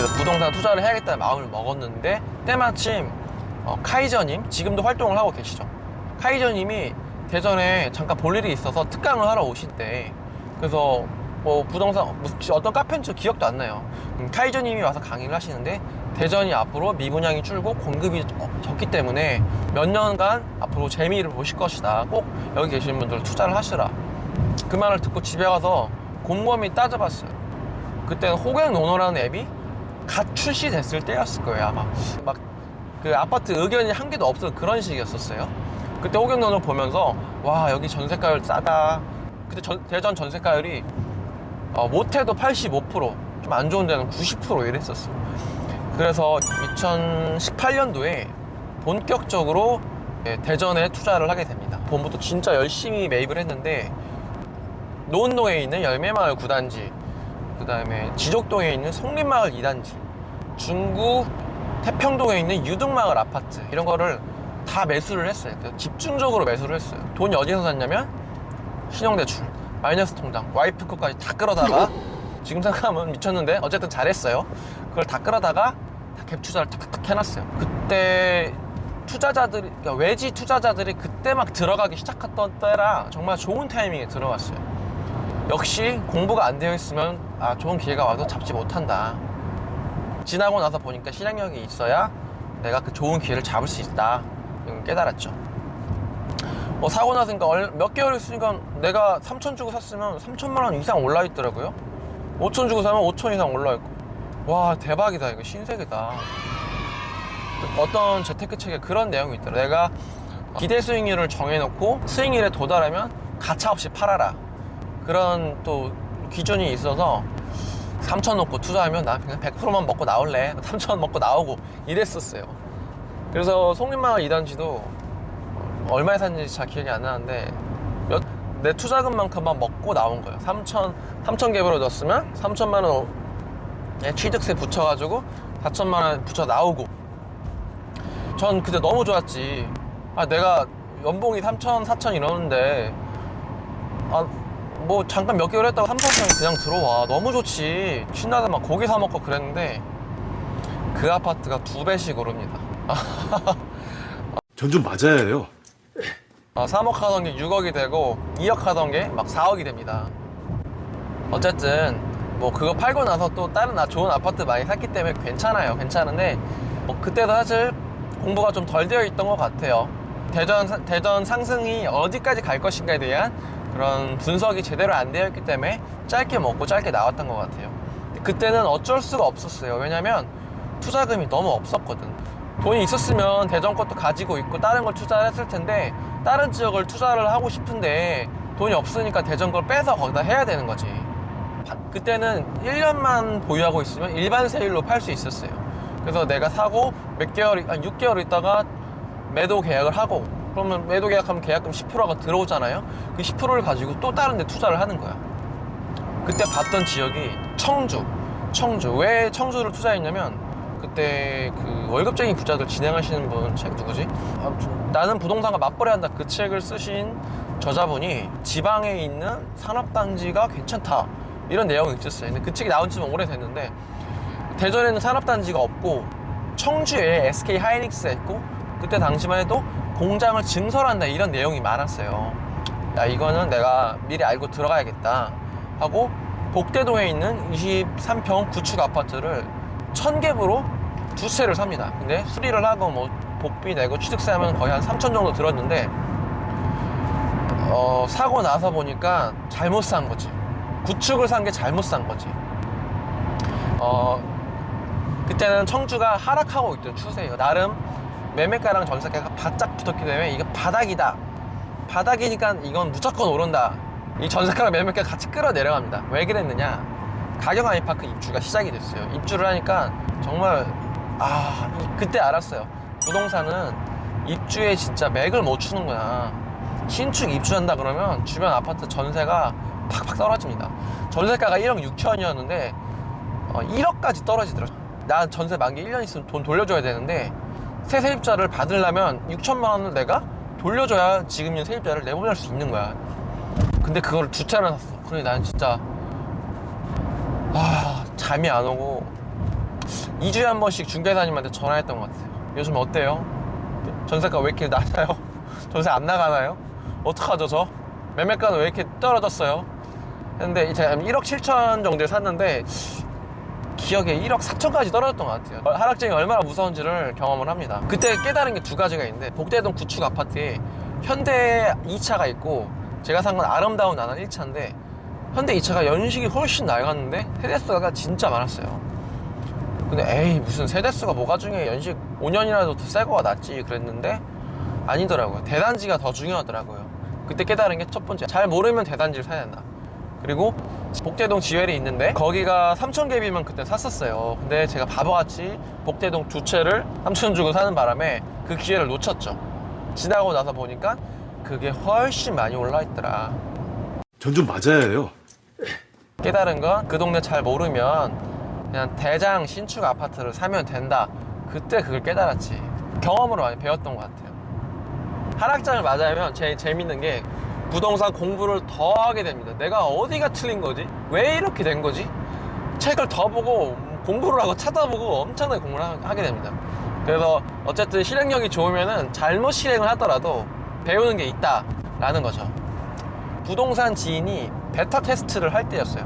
그래서 부동산 투자를 해야겠다는 마음을 먹었는데 때마침 어, 카이저님 지금도 활동을 하고 계시죠. 카이저님이 대전에 잠깐 볼 일이 있어서 특강을 하러 오실 때 그래서 뭐 부동산 무슨 어떤 카페인지 기억도 안 나요. 음, 카이저님이 와서 강의를 하시는데 대전이 앞으로 미분양이 줄고 공급이 어, 적기 때문에 몇 년간 앞으로 재미를 보실 것이다. 꼭 여기 계시는 분들 투자를 하시라. 그 말을 듣고 집에 가서 곰곰이 따져봤어요. 그때는 호갱노노라는 앱이 갓 출시됐을 때였을 거예요 아마. 막 그 아파트 의견이 한 개도 없던 그런 시기였었어요. 그때 호갱노노 보면서 와 여기 전세가율 싸다. 그때 전- 대전 전세가율이 어, 못해도 85%좀 안 좋은 데는 90% 이랬었어요. 그래서 2018년도에 본격적으로 예, 대전에 투자를 하게 됩니다. 본부터 진짜 열심히 매입을 했는데 노은동에 있는 열매마을 9단지 그 다음에 지족동에 있는 송림마을 2단지 중구 태평동에 있는 유등마을 아파트 이런 거를 다 매수를 했어요. 집중적으로 매수를 했어요. 돈이 어디서 샀냐면 신용대출 마이너스 통장 와이프 거까지 다 끌어다가 지금 생각하면 미쳤는데 어쨌든 잘했어요. 그걸 다 끌어다가 다 갭 투자를 탁탁탁 해놨어요. 그때 투자자들이 그러니까 외지 투자자들이 그때 막 들어가기 시작했던 때라 정말 좋은 타이밍에 들어갔어요 역시 공부가 안 되어 있으면 아 좋은 기회가 와도 잡지 못한다. 지나고 나서 보니까 실행력이 있어야 내가 그 좋은 기회를 잡을 수 있다. 깨달았죠. 뭐 사고 났으니까 얼- 몇 개월 있으니까 내가 3천 주고 샀으면 3천만 원 이상 올라 있더라고요. 5천 주고 사면 5천 이상 올라 있고. 와 대박이다 이거 신세계다. 어떤 재테크 책에 그런 내용이 있더라. 내가 기대 수익률을 정해놓고 수익률에 도달하면 가차없이 팔아라. 그런 또 기준이 있어서 3천 넣고 투자하면 나 그냥 100%만 먹고 나올래? 3천 먹고 나오고 이랬었어요. 그래서 송림마을 2단지도 얼마에 샀는지 잘 기억이 안 나는데 몇, 내 투자금만큼만 먹고 나온 거예요. 3천 3천 개별로 넣었으면 3천만 원에 취득세 붙여가지고 4천만 원 붙여 나오고. 전 그때 너무 좋았지. 아 내가 연봉이 3천 4천 이러는데 아, 뭐 잠깐 몇 개월 3, 4천 그냥 들어와. 너무 좋지. 신나서 막 고기 사 먹고 그랬는데 그 아파트가 두 배씩 오릅니다. 전 좀 맞아야 해요. 아, 3억 하던 게 6억이 되고 2억 하던 게 막 4억이 됩니다. 어쨌든 뭐 그거 팔고 나서 또 다른 아- 좋은 아파트 많이 샀기 때문에 괜찮아요. 괜찮은데 뭐 그때도 사실 공부가 좀 덜 되어 있던 것 같아요. 대전, 사- 대전 상승이 어디까지 갈 것인가에 대한 그런 분석이 제대로 안 되어 있기 때문에 짧게 먹고 짧게 나왔던 것 같아요. 그때는 어쩔 수가 없었어요. 왜냐면 투자금이 너무 없었거든. 돈이 있었으면 대전 것도 가지고 있고 다른 걸 투자를 했을 텐데 다른 지역을 투자를 하고 싶은데 돈이 없으니까 대전 걸 빼서 거기다 해야 되는 거지. 바- 그때는 1년만 보유하고 있으면 일반 세율로 팔 수 있었어요. 그래서 내가 사고 몇 개월, 한 6개월 있다가 매도 계약을 하고 그러면 매도 계약하면 계약금 10%가 들어오잖아요? 그 10%를 가지고 또 다른 데 투자를 하는 거야. 그때 봤던 지역이 청주. 청주. 왜 청주를 투자했냐면 그때 그 월급쟁이 부자들 진행하시는 분 책 누구지? 아무튼 나는 부동산과 맞벌이 한다. 그 책을 쓰신 저자분이 지방에 있는 산업단지가 괜찮다. 이런 내용이 있었어요. 근데 그 책이 나온 지는 오래됐는데 대전에는 산업단지가 없고 청주에 SK 하이닉스가 있고 그때 당시만 해도 공장을 증설한다 이런 내용이 많았어요. 야 이거는 내가 미리 알고 들어가야겠다 하고 복대동에 있는 23평 구축 아파트를 천개부로 두 채를 삽니다. 근데 수리를 하고 뭐 복비 내고 취득세 하면 거의 한 3천 정도 들었는데 어, 사고 나서 보니까 잘못 산 거지. 구축을 산 게 잘못 산 거지. 어, 그때는 청주가 하락하고 있던 추세예요. 나름 매매가랑 전세가가 바짝 붙었기 때문에 이게 바닥이다. 바닥이니까 이건 무조건 오른다. 이 전세가랑 매매가 같이 끌어 내려갑니다. 왜 그랬느냐? 가격 아이파크 입주가 시작이 됐어요. 입주를 하니까 정말 아 이- 그때 알았어요. 부동산은 입주에 진짜 맥을 못 추는구나. 신축 입주한다 그러면 주변 아파트 전세가 팍팍 떨어집니다. 전세가가 1억 6천이었는데 어, 1억까지 떨어지더라고요. 나 전세 만기 1년 있으면 돈 돌려줘야 되는데 새 세입자를 받으려면 6천만 원을 내가 돌려줘야 지금 있는 세입자를 내보낼 수 있는 거야. 근데 그걸 두 차례나 샀어. 그래 난 진짜 아 잠이 안 오고 2주에 한 번씩 중개사님한테 전화했던 것 같아요. 요즘 어때요? 전세가 왜 이렇게 낮아요? 전세 안 나가나요? 어떡하죠, 저? 매매가는 왜 이렇게 떨어졌어요? 근데 제가 1억 7천 정도에 샀는데 기억에 1억 4천까지 떨어졌던 것 같아요. 하락장이 얼마나 무서운지를 경험을 합니다. 그때 깨달은 게 두 가지가 있는데 복대동 구축 아파트에 현대 2차가 있고 제가 산 건 아름다운 나는 1차인데 현대 2차가 연식이 훨씬 낡았는데 세대수가 진짜 많았어요. 근데 에이 무슨 세대수가 뭐가 중요해 연식 5년이라도 더새 거가 낫지 그랬는데 아니더라고요. 대단지가 더 중요하더라고요. 그때 깨달은 게 첫 번째 잘 모르면 대단지를 사야 된다. 그리고 복대동 지웰이 있는데 거기가 3,000개비만 그때 샀었어요. 근데 제가 바보같이 복대동 두 채를 3,000 주고 사는 바람에 그 기회를 놓쳤죠. 지나고 나서 보니까 그게 훨씬 많이 올라 있더라. 전 좀 맞아야 해요. 깨달은 건 그 동네 잘 모르면 그냥 대장 신축 아파트를 사면 된다. 그때 그걸 깨달았지. 경험으로 많이 배웠던 것 같아요. 하락장을 맞으면 제일 재밌는 게 부동산 공부를 더 하게 됩니다. 내가 어디가 틀린 거지? 왜 이렇게 된 거지? 책을 더 보고 공부를 하고 찾아보고 엄청나게 공부를 하- 하게 됩니다. 그래서 어쨌든 실행력이 좋으면은 잘못 실행을 하더라도 배우는 게 있다라는 거죠. 부동산 지인이 베타 테스트를 할 때였어요.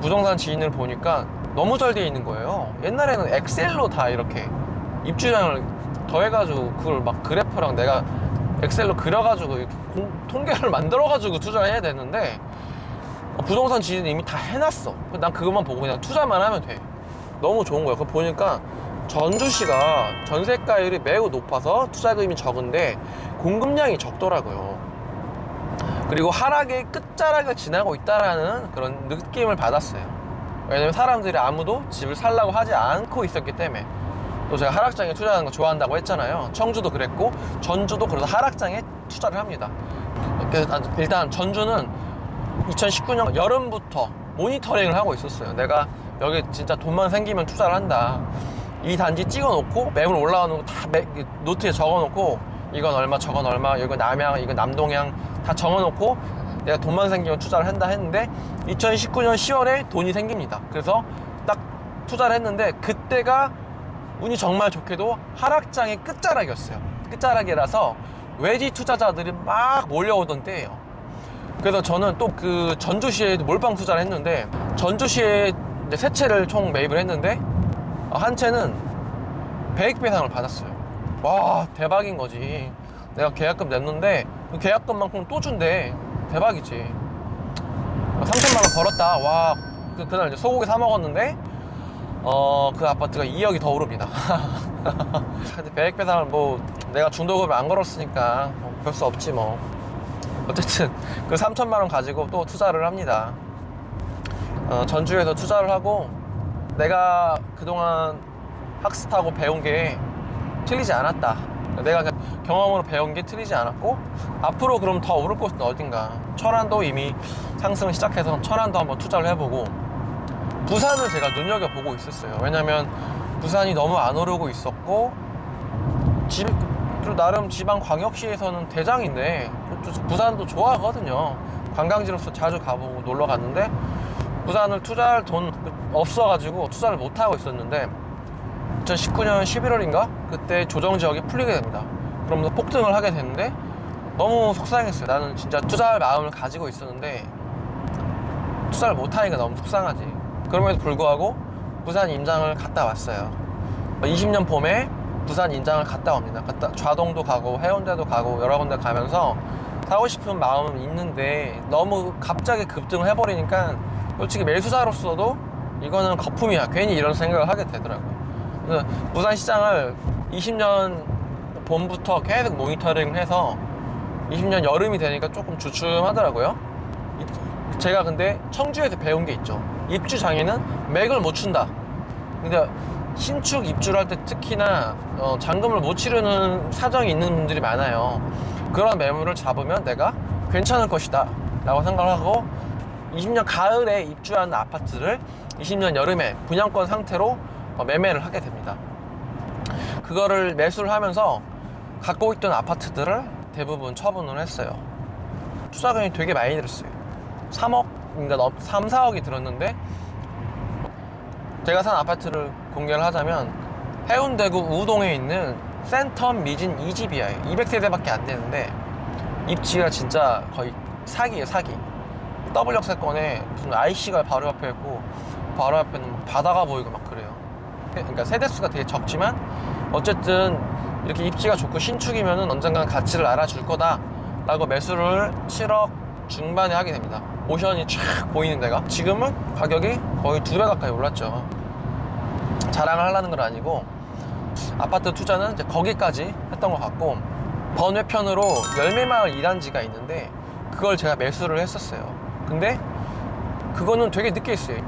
부동산 지인을 보니까 너무 잘돼 있는 거예요. 옛날에는 엑셀로 다 이렇게 입주량을 더해가지고 그걸 막 그래프랑 내가 엑셀로 그려가지고 공- 통계를 만들어가지고 투자를 해야 되는데 어, 부동산 지인이 이미 다 해놨어. 난 그것만 보고 그냥 투자만 하면 돼. 너무 좋은 거예요. 그거 보니까 전주시가 전세가율이 매우 높아서 투자금이 적은데 공급량이 적더라고요. 그리고 하락의 끝자락을 지나고 있다라는 그런 느낌을 받았어요. 왜냐면 사람들이 아무도 집을 살라고 하지 않고 있었기 때문에 또 제가 하락장에 투자하는 거 좋아한다고 했잖아요. 청주도 그랬고 전주도 그래서 하락장에 투자를 합니다. 그래서 난 일단 전주는 2019년 여름부터 모니터링을 하고 있었어요. 내가 여기 진짜 돈만 생기면 투자를 한다. 이 단지 찍어놓고 매물 올라가는 거 다 노트에 적어놓고 이건 얼마, 저건 얼마, 이거 남양, 이거 남동양 다 적어놓고 내가 돈만 생기면 투자를 한다 했는데 2019년 10월에 돈이 생깁니다. 그래서 딱 투자를 했는데 그때가 운이 정말 좋게도 하락장의 끝자락이었어요. 끝자락이라서 외지 투자자들이 막 몰려오던 때예요. 그래서 저는 또 그 전주시에 몰빵 투자를 했는데 전주시에 이제 세 채를 총 매입을 했는데 어, 한 채는 100 배상을 받았어요. 와 대박인 거지. 내가 계약금 냈는데 그 계약금만큼 또 준대. 대박이지. 3천만 원 벌었다. 와 그, 그날 이제 소고기 사 먹었는데 어 그 아파트가 2억이 더 오릅니다. 근데 100 배상을 뭐 내가 중도금을 안 걸었으니까 뭐 별수 없지 뭐. 어쨌든 그 3천만 원 가지고 또 투자를 합니다. 어, 전주에서 투자를 하고 내가 그동안 학습하고 배운 게 틀리지 않았다. 내가 그 경험으로 배운 게 틀리지 않았고 앞으로 그럼 더 오를 곳은 어딘가. 철안도 이미 상승을 시작해서 철안도 한번 투자를 해보고 부산을 제가 눈여겨보고 있었어요. 왜냐면 부산이 너무 안 오르고 있었고 지, 또 나름 지방 광역시에서는 대장인데 또 부산도 좋아하거든요. 관광지로서 자주 가보고 놀러 갔는데 부산을 투자할 돈 없어가지고 투자를 못 하고 있었는데 2019년 11월인가 그때 조정 지역이 풀리게 됩니다. 그러면서 폭등을 하게 됐는데 너무 속상했어요. 나는 진짜 투자할 마음을 가지고 있었는데 투자를 못 하니까 너무 속상하지. 그럼에도 불구하고 부산 임장을 갔다 왔어요. 20년 봄에 부산 인장을 갔다 옵니다. 갔다 좌동도 가고 해운대도 가고 여러 군데 가면서 사고 싶은 마음은 있는데 너무 갑자기 급등을 해버리니까 솔직히 매수자로서도 이거는 거품이야. 괜히 이런 생각을 하게 되더라고요. 부산 시장을 20년 봄부터 계속 모니터링 해서 20년 여름이 되니까 조금 주춤하더라고요. 이- 제가 근데 청주에서 배운 게 있죠. 입주 장에는 맥을 못 춘다. 근데 신축 입주를 할 때 특히나 어, 잔금을 못 치르는 사정이 있는 분들이 많아요. 그런 매물을 잡으면 내가 괜찮을 것이다 라고 생각을 하고 20년 가을에 입주한 아파트를 20년 여름에 분양권 상태로 어, 매매를 하게 됩니다. 그거를 매수를 하면서 갖고 있던 아파트들을 대부분 처분을 했어요. 투자금이 되게 많이 들었어요. 3억, 그러니까 3, 4억이 들었는데 제가 산 아파트를 공개를 하자면 해운대구 우동에 있는 센텀 미진 2집이에요. 200세대밖에 안 되는데 입지가 진짜 거의 사기예요 사기. 더블 역세권에 무슨 IC가 바로 옆에 있고 바로 옆에는 바다가 보이고 막 그래요. 그러니까 세대수가 되게 적지만 어쨌든 이렇게 입지가 좋고 신축이면은 언젠간 가치를 알아줄 거다 라고 매수를 7억 중반에 하게 됩니다 오션이 쫙 보이는 데가? 지금은 가격이 거의 두 배 가까이 올랐죠. 자랑을 하려는 건 아니고 아파트 투자는 이제 거기까지 했던 것 같고 번외편으로 열매마을 2단지가 있는데 그걸 제가 매수를 했었어요. 근데 그거는 되게 늦게 했어요.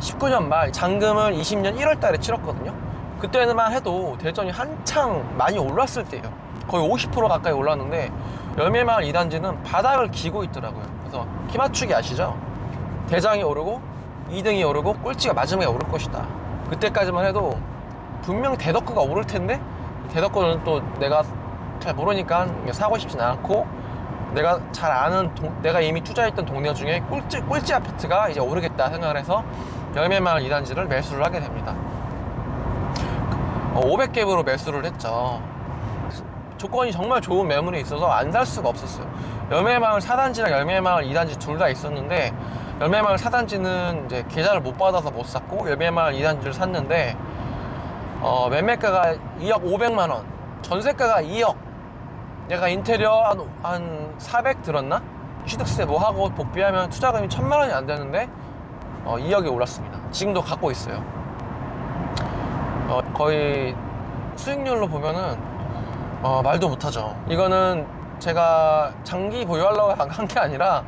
19년 말 잔금을 20년 1월 달에 치렀거든요. 그때만 해도 대전이 한창 많이 올랐을 때예요. 거의 50% 가까이 올랐는데 열매마을 2단지는 바닥을 기고 있더라고요 그래서 키 맞추기 아시죠? 대장이 오르고 2등이 오르고 꼴찌가 마지막에 오를 것이다 그때까지만 해도 분명 대덕구가 오를 텐데 대덕구는 또 내가 잘 모르니까 사고 싶진 않고 내가 잘 아는 동- 내가 이미 투자했던 동네 중에 꼴찌 꼴찌 아파트가 이제 오르겠다 생각을 해서 열매마을 2단지를 매수를 하게 됩니다. 500갭으로 매수를 했죠. 조건이 정말 좋은 매물이 있어서 안 살 수가 없었어요. 열매마을 4단지랑 열매마을 2단지 둘 다 있었는데 열매마을 4단지는 이제 계좌를 못 받아서 못 샀고 열매마을 2단지를 샀는데 어, 매매가가 2억 500만 원, 전세가가 2억. 내가 인테리어 한, 한 400 들었나? 취득세 뭐 하고 복비하면 투자금이 1000만 원이 안 되는데 어, 2억이 올랐습니다. 지금도 갖고 있어요. 어, 거의 수익률로 보면은 어, 말도 못하죠. 이거는 제가 장기 보유하려고 한 게 아니라